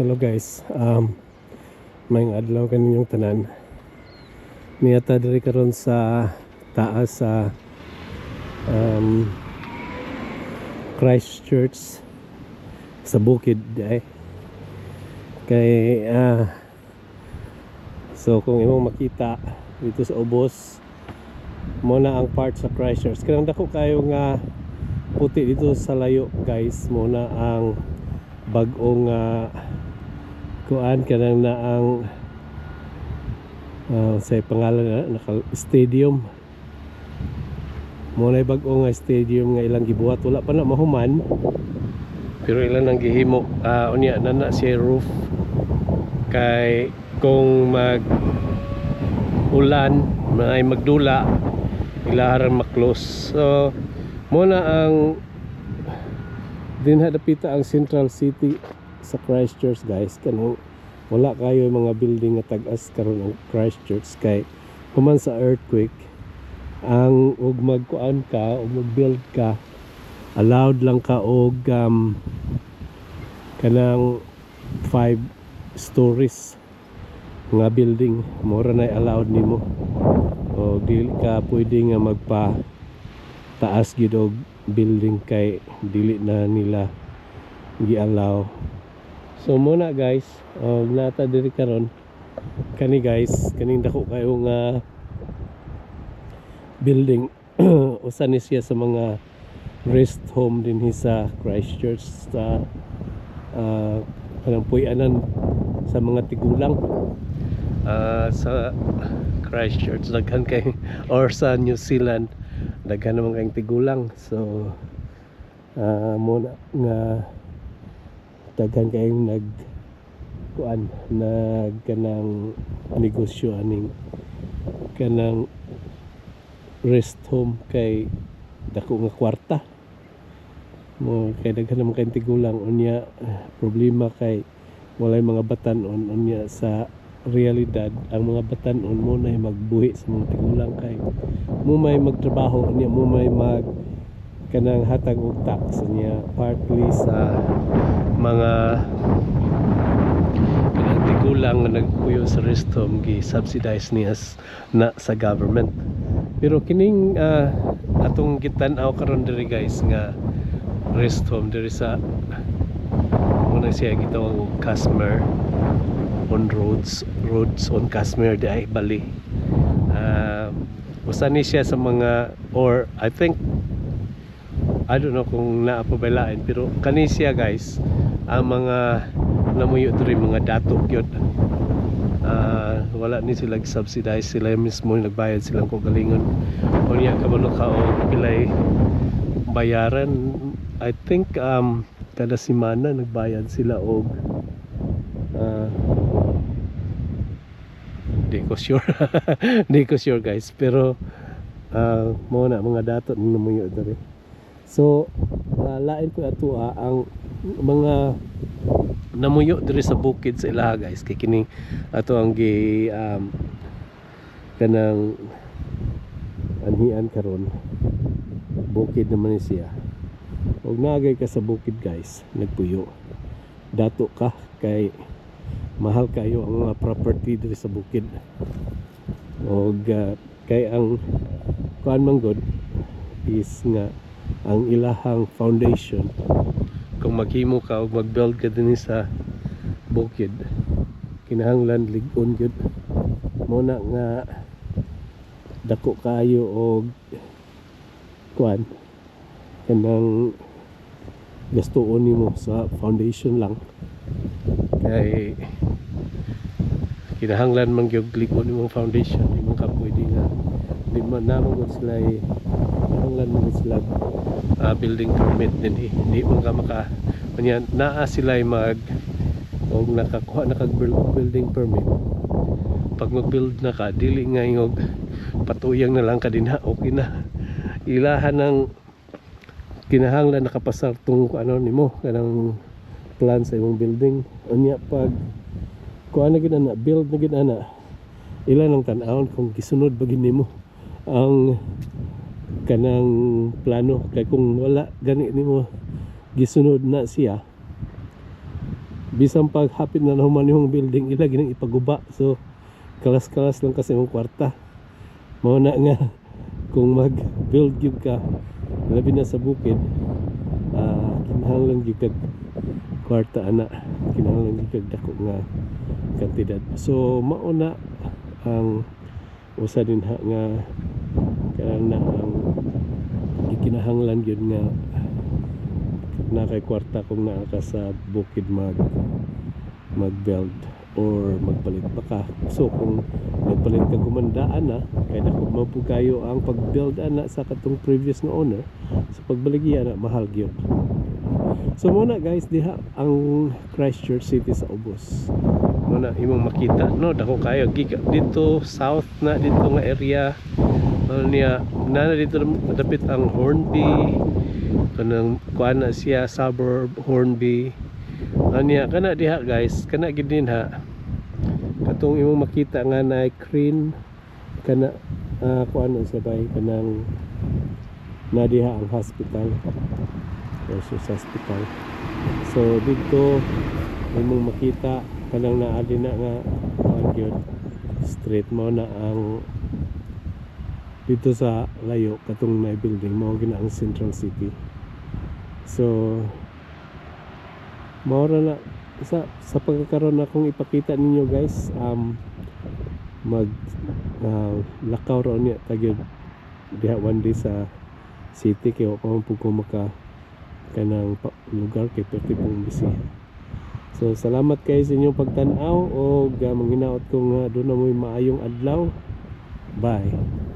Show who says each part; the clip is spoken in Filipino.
Speaker 1: Hello guys. Um may adlaw kaninyong tanan. Niyata diri karon sa taas sa um Christchurch sa bukid ay kay ah so kung imong makita dito sa ubos mo na ang part sa Christchurch kanang dako kayo nga puti dito sa layo guys mo na ang bagong uh, kuan kanang na ang uh, sa pangalan na naka stadium. Mo na bag-o nga stadium nga ilang gibuhat. Wala pa na mahuman. Pero ilan ang gihimo. Uh, unya na na siya roof. Kay kung mag ulan may magdula ilaharang maklos. So mo na ang din hadapita ang Central City sa Christchurch guys. Kanang wala kayo yung mga building nga tag-as karon ang Christchurch. Kay human sa earthquake ang ug magkuan ka ug mag-build ka allowed lang ka og um, kanang five stories nga building. Mura na allowed nimo. O dili ka pwede nga magpa taas gid og building kay dili na nila gi-allow so muna guys. Og nata diri karon. Kani guys kaning dako kayo nga building. Usa ni siya sa mga rest home din sa Christchurch sa uh, kanang puy-anan sa mga tigulang. Ah, sa Christchurch daghan kay or sa New Zealand daghan naman kayong tigulang. So uh, muna nga daghan kayong nag kuan nag kanang negosyo aning kanang rest home kay dako nga kwarta. Mo kay daghan naman kayong tigulang unya problema kay walay mga batan-on unya sa realidad ang mga batan-on mo na magbuhi sa mga tigulang kay mo may magtrabaho niya mo may mag kanang hatag og tax niya partly sa mga kanang tigulang nga nagpuyo sa rest home gi subsidize niya na sa government. Pero kining ah, atong gitan-aw karon diri guys nga rest home diri sa muna siya gitawag og Casmer on roads roads on Casmer di ay Bali. Uh, usa ni siya sa mga or I think I don't know kung naapabalain pero kani siya guys ang mga namuyo diri mga dato gyud Ah, wala ni sila subsidize sila mismo nagbayad silang kogalingon o niya kabalo ka o pilay bayaran. I think um, kada semana nagbayad sila og ah, di ko sure. Di ko sure guys. Pero uh, mo na mga dato na namuyo diri so ah, lain ko ato ah, ang mga namuyo diri sa bukid sa ilaha guys. Kay kini ato ang gi um, kanang anhian karon. Bukid naman ni siya. Og nagay ka sa bukid guys. Nagpuyo. Dato ka kay mahal kayo ang mga property diri sa bukid. Og ah, kay ang kuan man god is nga ang ilahang foundation. Kung maghimo ka o mag-build ka din sa bukid kinahanglan ligon gyud mo na nga dako kayo og kuan kanang gastuon nimo sa foundation lang. Kay kinahanglan man gyud ligon nimo foundation man ka pwede nga. Di man gud sila kinahanglan man sila ah, building permit din eh. Hindi mo ka maka kanya naa sila mag og nakakuha na kag buil- building permit. Pag mag-build na ka dili nga ingog patuyang na lang ka dinha okay na. Ilahan ng kinahanglan nakapasar tung ano nimo kanang plan sa imong building. Unya pag kuha na gid ana build na gid ana ilan ang tan-awon kung gisunod ba gid nimo? Ang kanang plano kay kung wala gani nimo gisunod na siya Bisan pag hapit na naman yung building ila ginang ipaguba. So kalas-kalas lang kasi yung kwarta. Mao na nga kung mag-build gyud ka labi na sa bukid ah kinahanglan gyud kag kwarta ana kinahanglan gyud kag dako nga kantidad. So mao na ang usa din ha nga kanang na ang ikinahanglan gyud nga na kay kwarta kung naa ka sa bukid mag mag-build or magpalit pa ka. So kung nagpalit ka kumandaan na, kaya mo po kayo ang pag-build ana sa katong previous nga owner, sa pagbaligya na mahal gyud. So muna guys, diha ang Christchurch City sa Ubos. Muna imong makita no dako kayo dito south na dito nga area ano niya nana dito dapit ang Hornby. Kanang kuan na siya suburb Hornby. Ano niya kana diha guys kana gid din ha. Katong imong makita nga na crane kana uh, kuan na bay kanang na diha ang hospital. Versus hospital. So dito imong makita kanang naali na nga kuan street. Mo na ang dito sa layo katong may building mao gina ang Central City. So mao na sa sa pagkakaroon na akong ipakita ninyo guys um mag uh, lakaw ra niya tagyod diha one day sa city kay wa pa man ko maka kanang lugar kay perti pong bisiha so salamat kayo sa inyong pagtan-aw o uh, manghinaot kong uh, doon na mo'y maayong adlaw. Bye